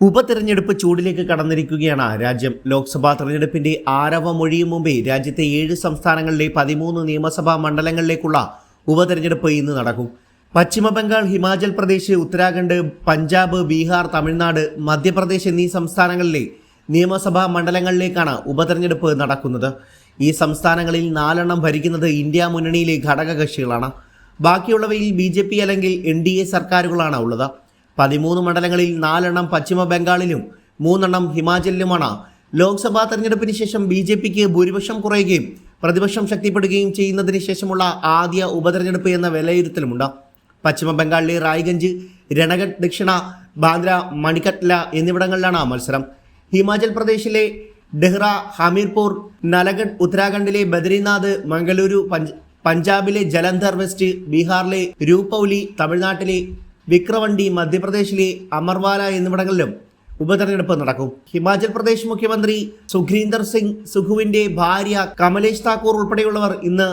ഉപതെരഞ്ഞെടുപ്പ് ചൂടിലേക്ക് കടന്നിരിക്കുകയാണ് രാജ്യം. ലോക്സഭാ തെരഞ്ഞെടുപ്പിന്റെ ആരവ മൊഴിയും മുമ്പേ രാജ്യത്തെ ഏഴ് സംസ്ഥാനങ്ങളിലെ പതിമൂന്ന് നിയമസഭാ മണ്ഡലങ്ങളിലേക്കുള്ള ഉപതെരഞ്ഞെടുപ്പ് ഇന്ന് നടക്കും. പശ്ചിമബംഗാൾ ഹിമാചൽ പ്രദേശ് ഉത്തരാഖണ്ഡ് പഞ്ചാബ് ബീഹാർ തമിഴ്നാട് മധ്യപ്രദേശ് എന്നീ സംസ്ഥാനങ്ങളിലെ നിയമസഭാ മണ്ഡലങ്ങളിലേക്കാണ് ഉപതെരഞ്ഞെടുപ്പ് നടക്കുന്നത്. ഈ സംസ്ഥാനങ്ങളിൽ നാലെണ്ണം ഭരിക്കുന്നത് ഇന്ത്യ മുന്നണിയിലെ ഘടകകക്ഷികളാണ്. ബാക്കിയുള്ളവയിൽ ബി അല്ലെങ്കിൽ എൻ സർക്കാരുകളാണ് ഉള്ളത്. പതിമൂന്ന് മണ്ഡലങ്ങളിൽ നാലെണ്ണം പശ്ചിമ ബംഗാളിലും മൂന്നെണ്ണം ഹിമാചലിലുമാണ്. ലോക്സഭാ തെരഞ്ഞെടുപ്പിന് ശേഷം ബി ജെ പിക്ക് ഭൂരിപക്ഷം കുറയുകയും പ്രതിപക്ഷം ശക്തിപ്പെടുകയും ചെയ്യുന്നതിന് ശേഷമുള്ള ആദ്യ ഉപതെരഞ്ഞെടുപ്പ് എന്ന വിലയിരുത്തലുമുണ്ട്. പശ്ചിമ ബംഗാളിലെ റായ്ഗഞ്ച് രണഗഡ് ദക്ഷിണ ബാന്ദ്ര മണിക്കട്ല എന്നിവിടങ്ങളിലാണ് മത്സരം. ഹിമാചൽ പ്രദേശിലെ ഡെഹ്റ ഹമീർപൂർ നലഗഡ് ഉത്തരാഖണ്ഡിലെ ബദരീനാഥ് മംഗളൂരു പഞ്ച് പഞ്ചാബിലെ ജലന്ധർ വെസ്റ്റ് ബീഹാറിലെ രൂപൌലി തമിഴ്നാട്ടിലെ വിക്രവണ്ടി മധ്യപ്രദേശിലെ അമർവാല എന്നിവിടങ്ങളിലും ഉപതെരഞ്ഞെടുപ്പ് നടക്കും. ഹിമാചൽ പ്രദേശ് മുഖ്യമന്ത്രി സുഖ്രീന്ദർ സിംഗ് സുഖുവിന്റെ ഭാര്യ കമലേഷ് താക്കൂർ ഉൾപ്പെടെയുള്ളവർ ഇന്ന്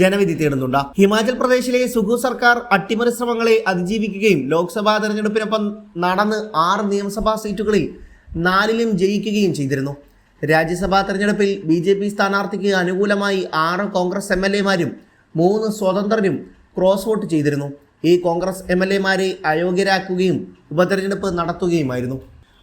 ജനവിധി തേടുന്നുണ്ട്. ഹിമാചൽ പ്രദേശിലെ സുഖു സർക്കാർ അട്ടിമറി ശ്രമങ്ങളെ അതിജീവിക്കുകയും ലോക്സഭാ തെരഞ്ഞെടുപ്പിനൊപ്പം നടന്ന് ആറ് നിയമസഭാ സീറ്റുകളിൽ നാലിലും ജയിക്കുകയും ചെയ്തിരുന്നു. രാജ്യസഭാ തെരഞ്ഞെടുപ്പിൽ ബി ജെ പി സ്ഥാനാർത്ഥിക്ക് അനുകൂലമായി ആറ് കോൺഗ്രസ് എം എൽ എമാരും മൂന്ന് സ്വതന്ത്രരും ക്രോസ് വോട്ട് ചെയ്തിരുന്നു. ഈ കോൺഗ്രസ് എം എൽ എമാരെ അയോഗ്യരാക്കുകയും ഉപതെരഞ്ഞെടുപ്പ് നടത്തുകയുമായിരുന്നു.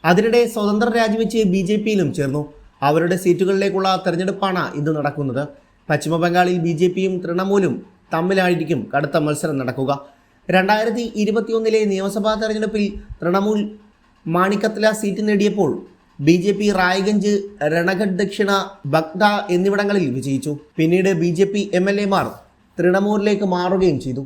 അതിനിടെ സ്വതന്ത്ര രാജിവെച്ച് ബി ജെ പിയിലും ചേർന്നു. അവരുടെ സീറ്റുകളിലേക്കുള്ള തെരഞ്ഞെടുപ്പാണ് ഇന്ന് നടക്കുന്നത്. പശ്ചിമബംഗാളിൽ ബി ജെ പിയും തൃണമൂലും തമ്മിലായിരിക്കും കടുത്ത മത്സരം നടക്കുക. രണ്ടായിരത്തി ഇരുപത്തിയൊന്നിലെ നിയമസഭാ തെരഞ്ഞെടുപ്പിൽ തൃണമൂൽ മാണിക്കത്തില സീറ്റ് നേടിയപ്പോൾ B J P Raiganj Ranaghat Dakshin Bagda എന്നിവിടങ്ങളിൽ വിജയിച്ചു. പിന്നീട് B J P M L എമാർ തൃണമൂലിലേക്ക് മാറുകയും ചെയ്തു.